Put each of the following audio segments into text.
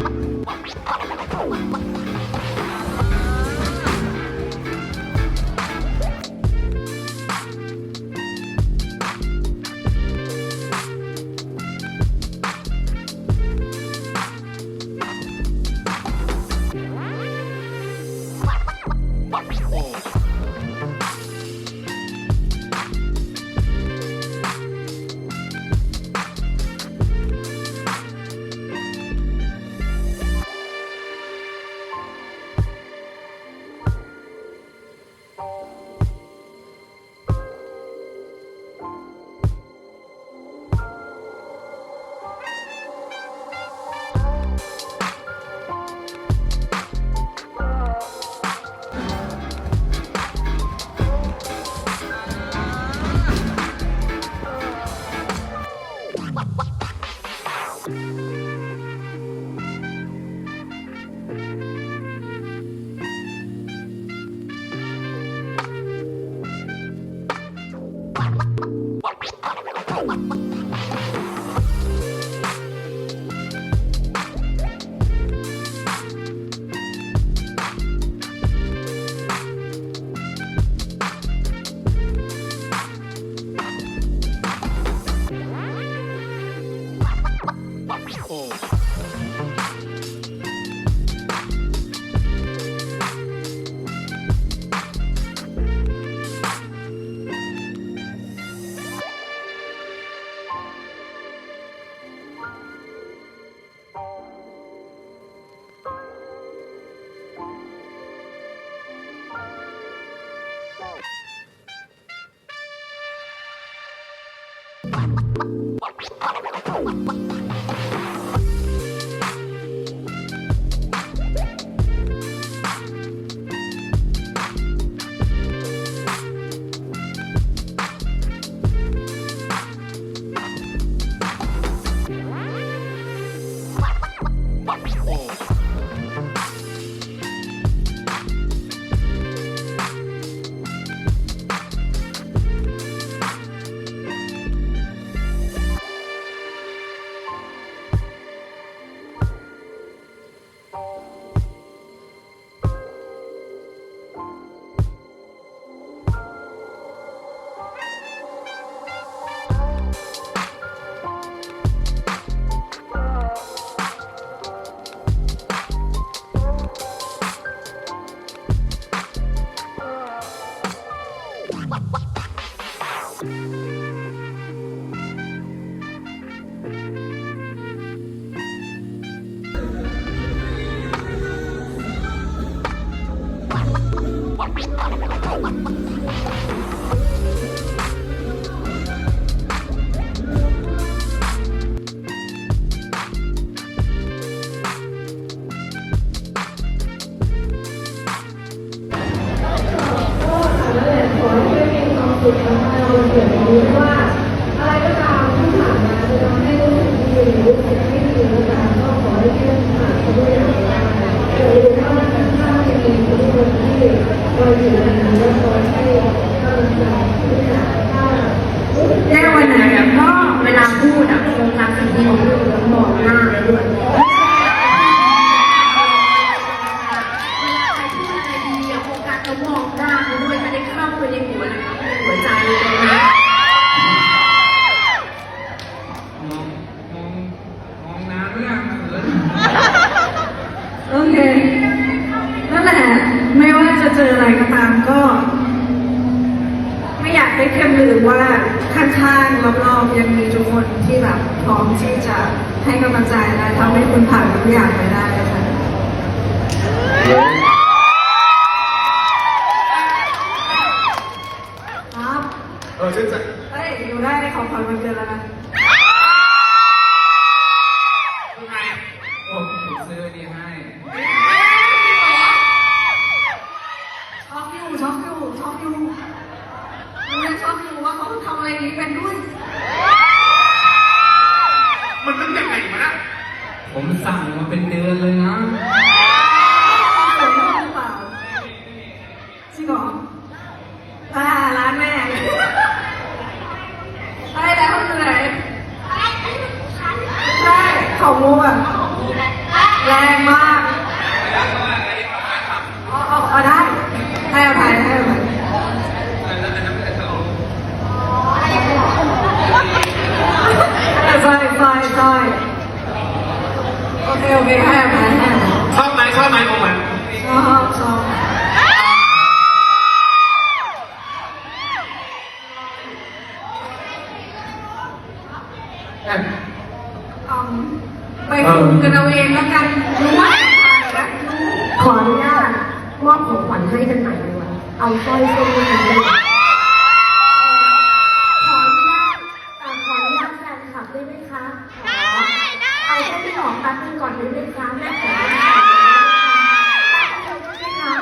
Ha ha ha ha! ในวันไหนอะก็เวลาพูดอะโฟกัสสิ่งที่เขาพูดแล้วมองหน้าเลยด้วย แล้วมองหน้าเขาด้วยไม่ได้เข้าไปในหัวเข้าไปในหัวใจเลยนะมองมองมองนานไม่ได้เขินโอเค นั่นแหละ ไม่ว่าจะเจออะไรก็ตามก็ ไม่อยากให้แค่ลืมว่าข้างๆรอบๆยังมีทุกคนที่แบบพร้อมที่จะให้กำลังใจและทำให้คุณผ่านทุกอย่างไปได้ ของงูอะแรงมากเอาเอาเอาได้ให้อภัยให้อภัยซอยซอยซอยโอเคห้อภัชอบไหมชอบไหมของมันชอบชอบ。 ไปคุมกันเอาเองแล้วกันรู้ว่าขออนุญาตมอบของขวัญให้กันใหม่ดีกว่าเอาสร้อยเส้นนี้ไปเลยขออนุญาตเอ่อขออนุญาตแฟนคลับได้ไหมคะได้ได้เอาแค่ที่ออกแป๊บนึงก่อนได้ไหมคะแม่ขออนุญาตได้ไหมคะ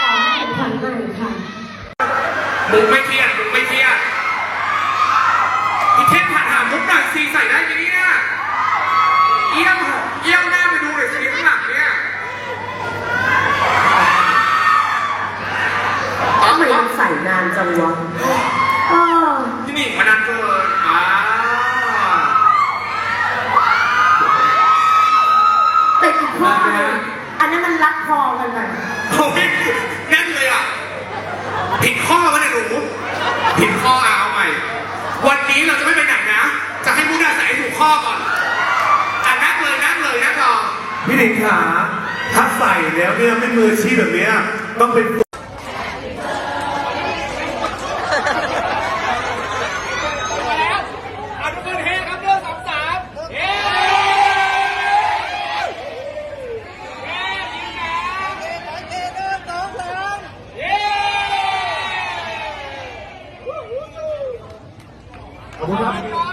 ขอของขวัญใหม่ค่ะมุกไม่เครียดมุกไม่เครียดพี่เทพผ่านหามุกหน่อยซีใส่ได้ไหมเนี่ยเอี้ยมเอี้ยมหน้าไปดูหน่อยสิข้างหลังเนี่ยอ๋อ ทำไมมันใส่นานจังวะเออพี่หนิงมานานเกินอ่าแต่อีกข้อหนึ่งอันนั้นมันรักคอกันแบบโอ้ยแน่นเลยอะ ผิดข้อมาเนี่ยหนูผิดข้ออะเอาใหม่ วันนี้เราจะไม่ไปไหนนะ จะให้มุกดาใส่ให้ถูกข้อก่อนอะนั่งเลยนั่งเลยนั่งรอพี่หนิงขาถ้าใส่แล้วเนี่ยไม่มืออาชีพแบบเนี้ยต้องเป็น